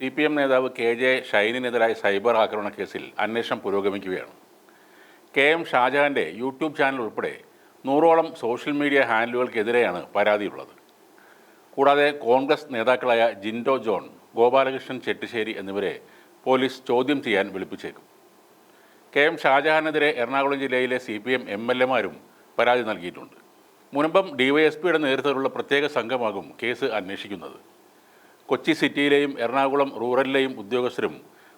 C P M നേതാവ് K J ഷൈനിനെതിരായ cyber ആക്രമണ കേസിൽ അന്വേഷണം പുരോഗമിക്കുകയാണ്. കെ എം ഷാജഹാന്റെ യൂട്യൂബ് ചാനൽ ഉൾപ്പെടെ നൂറോളം സോഷ്യൽ മീഡിയ ഹാൻഡിലുകൾക്കെതിരെയാണ് പരാതിയുള്ളത്. കൂടാതെ കോൺഗ്രസ് നേതാക്കളായ ജിൻഡോ ജോൺ ഗോപാലകൃഷ്ണൻ ചെട്ടിശ്ശേരി എന്നിവരെ പോലീസ് ചോദ്യം ചെയ്യാൻ വിളിപ്പിച്ചേക്കും. കെ എം ഷാജഹാനെതിരെ എറണാകുളം ജില്ലയിലെ C P M M L എമാരും പരാതി നൽകിയിട്ടുണ്ട്. മുനമ്പം ഡിവൈഎസ്പിയുടെ നേതൃത്വത്തിലുള്ള പ്രത്യേക സംഘമാകും കേസ് അന്വേഷിക്കുന്നത്. കൊച്ചി സിറ്റിയിലെയും എറണാകുളം റൂറലിലെയും ഉദ്യോഗസ്ഥരും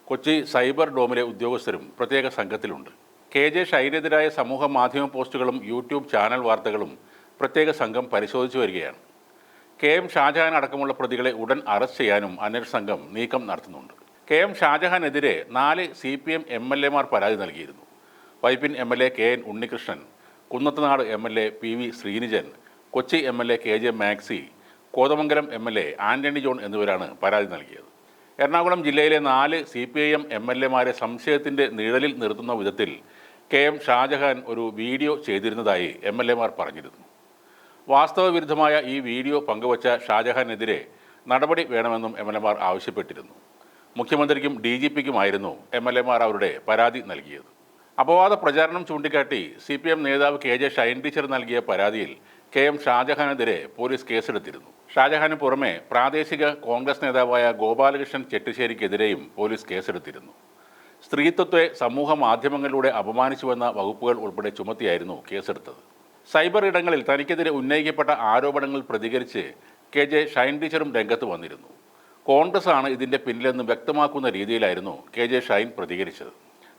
കൊച്ചി സൈബർ ഡോമിലെ ഉദ്യോഗസ്ഥരും പ്രത്യേക സംഘത്തിലുണ്ട്. കെ ജെ ഷൈനെതിരായ സമൂഹ മാധ്യമ പോസ്റ്റുകളും യൂട്യൂബ് ചാനൽ വാർത്തകളും പ്രത്യേക സംഘം പരിശോധിച്ചു വരികയാണ്. കെ എം ഷാജഹാൻ അടക്കമുള്ള പ്രതികളെ ഉടൻ അറസ്റ്റ് ചെയ്യാനും അന്വേഷണ സംഘം നീക്കം നടത്തുന്നുണ്ട്. കെ എം ഷാജഹാനെതിരെ നാല് C P M M L എമാർ പരാതി നൽകിയിരുന്നു. Vypin M L A K N Unnikrishnan Kunnathunad M L A P V Sreenijan Kochi M L A K J Maxi Kothamangalam M L A Antony John എന്നിവരാണ് പരാതി നൽകിയത്. എറണാകുളം ജില്ലയിലെ നാല് C P I M M L എമാരെ സംശയത്തിന്റെ നിഴലിൽ നിർത്തുന്ന വിധത്തിൽ കെ എം ഷാജഹാൻ ഒരു വീഡിയോ ചെയ്തിരുന്നതായി എം എൽ എമാർ പറഞ്ഞിരുന്നു. വാസ്തവവിരുദ്ധമായ ഈ വീഡിയോ പങ്കുവച്ച ഷാജഹാനെതിരെ നടപടി വേണമെന്നും എം എൽ എമാർ ആവശ്യപ്പെട്ടിരുന്നു. മുഖ്യമന്ത്രിക്കും ഡി ജി പിക്കുമായിരുന്നു എം എൽ എമാർ അവരുടെ പരാതി നൽകിയത്. അപവാദ പ്രചാരണം ചൂണ്ടിക്കാട്ടി സി പി എം നേതാവ് കെ ജെ ഷൈൻ ടീച്ചർ നൽകിയ പരാതിയിൽ കെ എം ഷാജഹാനെതിരെ പോലീസ് കേസെടുത്തിരുന്നു. ഷാജഹാന് പുറമെ പ്രാദേശിക കോൺഗ്രസ് നേതാവായ ഗോപാലകൃഷ്ണൻ ചെട്ടിശ്ശേരിക്കെതിരെയും പോലീസ് കേസെടുത്തിരുന്നു. സ്ത്രീത്വത്തെ സമൂഹ മാധ്യമങ്ങളിലൂടെ അപമാനിച്ചുവെന്ന വകുപ്പുകൾ ഉൾപ്പെടെ ചുമത്തിയായിരുന്നു കേസെടുത്തത്. സൈബർ ഇടങ്ങളിൽ തനിക്കെതിരെ ഉന്നയിക്കപ്പെട്ട ആരോപണങ്ങൾ പ്രതികരിച്ച് കെ ജെ ഷൈൻ ടീച്ചറും രംഗത്ത് വന്നിരുന്നു. കോൺഗ്രസ് ആണ് ഇതിന്റെ പിന്നിലെന്ന് വ്യക്തമാക്കുന്ന രീതിയിലായിരുന്നു കെ ജെ ഷൈൻ പ്രതികരിച്ചത്.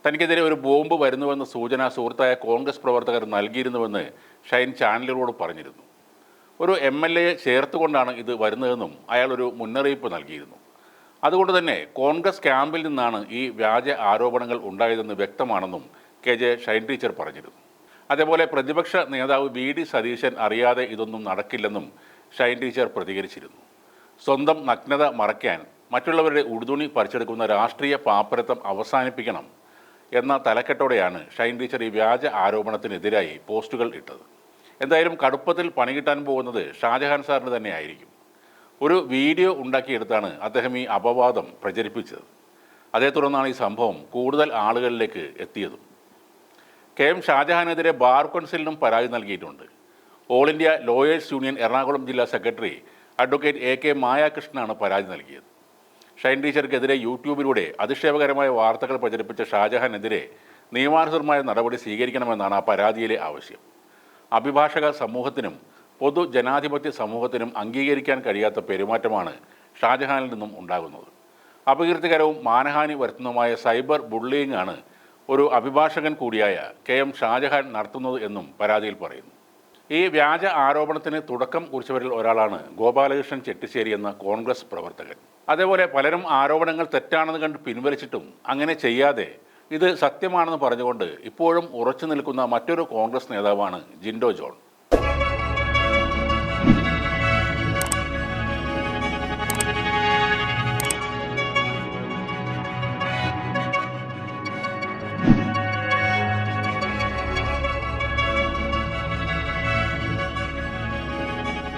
തനിക്കെതിരെ ഒരു ബോംബ് വരുന്നുവെന്ന സൂചന സുഹൃത്തായ കോൺഗ്രസ് പ്രവർത്തകർ നൽകിയിരുന്നുവെന്ന് ഷൈൻ ചാനലുകളോട് പറഞ്ഞിരുന്നു. ഒരു എം എൽ എയെ ചേർത്തുകൊണ്ടാണ് ഇത് വരുന്നതെന്നും അയാൾ ഒരു മുന്നറിയിപ്പ് നൽകിയിരുന്നു. അതുകൊണ്ട് തന്നെ കോൺഗ്രസ് ക്യാമ്പിൽ നിന്നാണ് ഈ വ്യാജ ആരോപണങ്ങൾ ഉണ്ടായതെന്ന് വ്യക്തമാണെന്നും കെ ജെ ഷൈൻ ടീച്ചർ പറഞ്ഞിരുന്നു. അതേപോലെ പ്രതിപക്ഷ നേതാവ് വി ഡി സതീശൻ അറിയാതെ ഇതൊന്നും നടക്കില്ലെന്നും ഷൈൻ ടീച്ചർ പ്രതികരിച്ചിരുന്നു. സ്വന്തം നഗ്നത മറയ്ക്കാൻ മറ്റുള്ളവരുടെ ഉടുതുണി പറിച്ചെടുക്കുന്ന രാഷ്ട്രീയ പാപ്പരത്വം അവസാനിപ്പിക്കണം എന്ന തലക്കെട്ടോടെയാണ് ഷൈൻ ടീച്ചർ ഈ വ്യാജ ആരോപണത്തിനെതിരായി പോസ്റ്റുകൾ ഇട്ടത്. എന്തായാലും കടുപ്പത്തിൽ പണി കിട്ടാൻ പോകുന്നത് ഷാജഹാൻ സാറിന് തന്നെയായിരിക്കും. ഒരു വീഡിയോ ഉണ്ടാക്കിയെടുത്താണ് അദ്ദേഹം ഈ അപവാദം പ്രചരിപ്പിച്ചത്. അതേ തുടർന്നാണ് ഈ സംഭവം കൂടുതൽ ആളുകളിലേക്ക് എത്തിയതും. കെ എം ഷാജഹാനെതിരെ ബാർ കൗൺസിലിനും പരാതി നൽകിയിട്ടുണ്ട്. All India lawyers union Ernakulam ജില്ലാ സെക്രട്ടറി അഡ്വക്കേറ്റ് എ കെ മായാകൃഷ്ണനാണ് പരാതി നൽകിയത്. ഷൈൻ ടീച്ചർക്കെതിരെ യൂട്യൂബിലൂടെ അധിക്ഷേപകരമായ വാർത്തകൾ പ്രചരിപ്പിച്ച ഷാജഹാനെതിരെ നിയമാനുസൃതമായ നടപടി സ്വീകരിക്കണമെന്നാണ് ആ പരാതിയിലെ ആവശ്യം. അഭിഭാഷക സമൂഹത്തിനും പൊതു ജനാധിപത്യ സമൂഹത്തിനും അംഗീകരിക്കാൻ കഴിയാത്ത പെരുമാറ്റമാണ് ഷാജഹാനിൽ നിന്നും ഉണ്ടാകുന്നത്. അപകീർത്തികരവും മാനഹാനി വരുത്തുന്നതുമായ സൈബർ ബുള്ളിയിങ് ആണ് ഒരു അഭിഭാഷകൻ കൂടിയായ കെ എം ഷാജഹാൻ നടത്തുന്നത് എന്നും പരാതിയിൽ പറയുന്നു. ഈ വ്യാജ ആരോപണത്തിന് തുടക്കം കുറിച്ചവരിൽ ഒരാളാണ് ഗോപാലകൃഷ്ണൻ ചെട്ടിശ്ശേരി എന്ന കോൺഗ്രസ് പ്രവർത്തകൻ. അതേപോലെ പലരും ആരോപണങ്ങൾ തെറ്റാണെന്ന് കണ്ട് പിൻവലിച്ചിട്ടും അങ്ങനെ ചെയ്യാതെ ഇത് സത്യമാണെന്ന് പറഞ്ഞുകൊണ്ട് ഇപ്പോഴും ഉറച്ചു നിൽക്കുന്ന മറ്റൊരു കോൺഗ്രസ് നേതാവാണ് ജിൻഡോ ജോൺ.